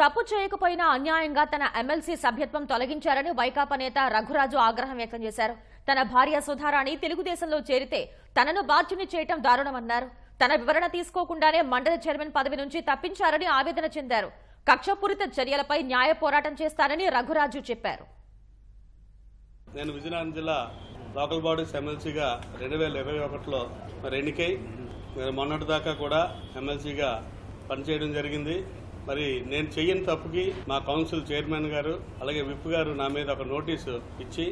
తప్పు చేయకపోయినా అన్యాయంగా తన ఎమ్మెల్సీ సభ్యత్వం తొలగించారని వైకాపా నేత రఘురాజు ఆగ్రహం వ్యక్తం చేశారు. తన భార్య సుధారాణి తెలుగుదేశంలో చేరితే తనను బాధ్యుని చేయటం దారుణమన్నారు. తన వివరణ తీసుకోకుండానే మండలి చైర్మన్ పదవి నుంచి తప్పించారని ఆవేదన చెందారు. కక్షపూరిత చర్యలపై న్యాయ పోరాటం చేస్తారని రఘురాజు చెప్పారు. నేను విజయనగరం జిల్లా లోకల్ బాడీస్ ఎమ్మెల్సీగా రెండు వేల ఇరవై ఒకటిలో మరి ఎన్నికై మరి మొన్నటి దాకా కూడా ఎమ్మెల్సీగా పనిచేయడం జరిగింది. మరి నేను చెయ్యని తప్పుకి మా కౌన్సిల్ చైర్మన్ గారు అలాగే విప్ గారు నా మీద ఒక నోటీసు ఇచ్చి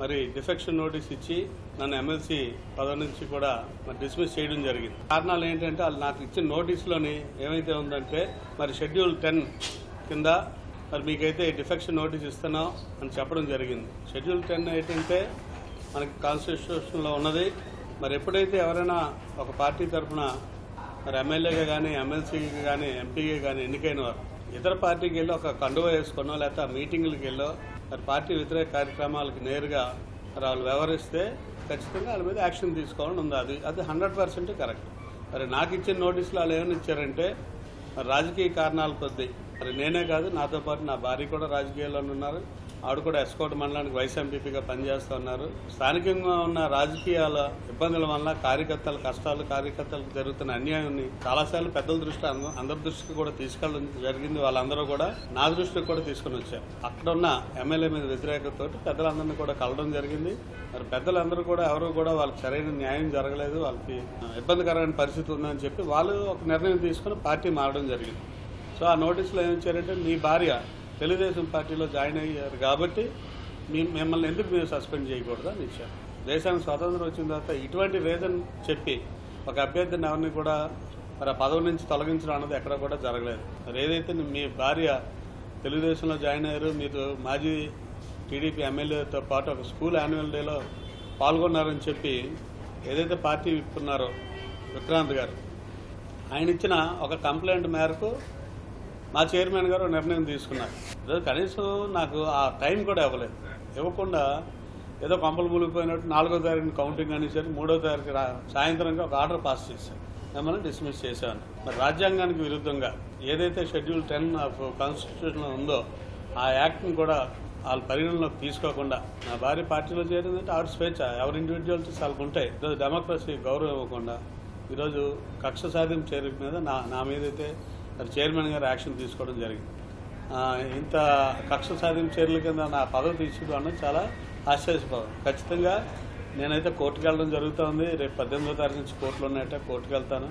మరి డిఫెక్షన్ నోటీస్ ఇచ్చి నన్ను ఎమ్మెల్సీ పదవి నుంచి కూడా మరి డిస్మిస్ చేయడం జరిగింది. కారణాలు ఏంటంటే వాళ్ళు నాకు ఇచ్చిన నోటీసులోని ఏమైతే ఉందంటే మరి షెడ్యూల్ టెన్ కింద మరి మీకైతే డిఫెక్షన్ నోటీస్ ఇస్తున్నాం అని చెప్పడం జరిగింది. షెడ్యూల్ టెన్ ఏంటంటే మనకి కాన్స్టిట్యూషన్లో ఉన్నది. మరి ఎప్పుడైతే ఎవరైనా ఒక పార్టీ తరఫున మరి ఎమ్మెల్యేగా కానీ ఎమ్మెల్సీకి కానీ ఎంపీగా కానీ ఎన్నికైన వారు ఇతర పార్టీకి వెళ్ళి ఒక కండువ వేసుకున్నో లేకపోతే ఆ మీటింగ్లకు వెళ్ళో మరి పార్టీ వ్యతిరేక కార్యక్రమాలకు నేరుగా మరి వాళ్ళు వ్యవహరిస్తే ఖచ్చితంగా వాళ్ళ మీద యాక్షన్ తీసుకోవాలని ఉంది. అది అది హండ్రెడ్ పర్సెంట్ కరెక్ట్. మరి నాకు ఇచ్చిన నోటీసులు వాళ్ళు ఏమని ఇచ్చారంటే మరి రాజకీయ కారణాల కొద్దీ నేనే కాదు నాతో పాటు నా భార్య కూడా రాజకీయాల్లో ఉన్నారు. ఆవిడ కూడా ఎస్కోట్ మండలానికి వైస్ ఎంపీపీగా పనిచేస్తూ ఉన్నారు. స్థానికంగా ఉన్న రాజకీయాల ఇబ్బందుల వల్ల కార్యకర్తల కష్టాలు కార్యకర్తలకు జరుగుతున్న అన్యాయాన్ని చాలాసార్లు పెద్దల దృష్టి అందరి దృష్టికి కూడా తీసుకెళ్ళడం జరిగింది వాళ్ళందరూ కూడా. నా దృష్టికి కూడా తీసుకుని వచ్చారు. అక్కడ ఉన్న ఎమ్మెల్యే మీద వ్యతిరేకతతో పెద్దలందరినీ కూడా కలవడం జరిగింది. మరి పెద్దలందరూ కూడా ఎవరు కూడా వాళ్ళకి సరైన న్యాయం జరగలేదు. వాళ్ళకి ఇబ్బందికరమైన పరిస్థితి ఉందని చెప్పి వాళ్ళు ఒక నిర్ణయం తీసుకుని పార్టీ మారడం జరిగింది. సో ఆ నోటీసులో ఏమి ఇచ్చారంటే మీ భార్య తెలుగుదేశం పార్టీలో జాయిన్ అయ్యారు కాబట్టి మిమ్మల్ని ఎందుకు మీరు సస్పెండ్ చేయకూడదు అని ఇచ్చారు. దేశానికి స్వాతంత్రం వచ్చిన తర్వాత ఇటువంటి రీజన్ చెప్పి ఒక అభ్యర్థిని ఎవరిని కూడా మరి ఆ పదవి నుంచి తొలగించడం అన్నది ఎక్కడ కూడా జరగలేదు. మరి ఏదైతే మీ భార్య తెలుగుదేశంలో జాయిన్ అయ్యారు మీరు మాజీ టీడీపీ ఎమ్మెల్యేతో పాటు ఒక స్కూల్ యాన్యువల్ డేలో పాల్గొన్నారని చెప్పి ఏదైతే పార్టీ విప్పున్నారో విక్రాంత్ గారు ఆయన ఇచ్చిన ఒక కంప్లైంట్ మేరకు మా చైర్మన్ గారు నిర్ణయం తీసుకున్నారు. ఈరోజు కనీసం నాకు ఆ టైం కూడా ఇవ్వలేదు. ఇవ్వకుండా ఏదో కొంపలు మూలిపోయినట్టు నాలుగో తారీఖున కౌంటింగ్ అనేసరికి మూడో తారీఖు సాయంత్రంగా ఒక ఆర్డర్ పాస్ చేశారు. మిమ్మల్ని డిస్మిస్ చేశాను. మరి రాజ్యాంగానికి విరుద్ధంగా ఏదైతే షెడ్యూల్ టెన్ ఆఫ్ కాన్స్టిట్యూషన్ ఉందో ఆ యాక్ట్ని కూడా వాళ్ళ పరిగణలోకి తీసుకోకుండా నా భార్య పార్టీలో చేరిందంటే ఆవిడ స్వేచ్ఛ. ఎవరి ఇండివిజువల్స్ వాళ్ళకు ఉంటాయి. ఈరోజు డెమోక్రసీ గౌరవం ఇవ్వకుండా ఈరోజు కక్ష సాధింపు చేరిక మీద నా నా మీదైతే మరి చైర్మన్ గారు యాక్షన్ తీసుకోవడం జరిగింది. ఇంత కక్ష సాధింపు చర్యల కింద నా పదవి తీసుకోవడం అన్నది చాలా ఆశ్చర్యపోవడం ఖచ్చితంగా నేనైతే కోర్టుకు వెళ్ళడం జరుగుతుంది. రేపు పద్దెనిమిదో తారీఖు నుంచి కోర్టులో ఉన్నాయట కోర్టుకు వెళ్తాను.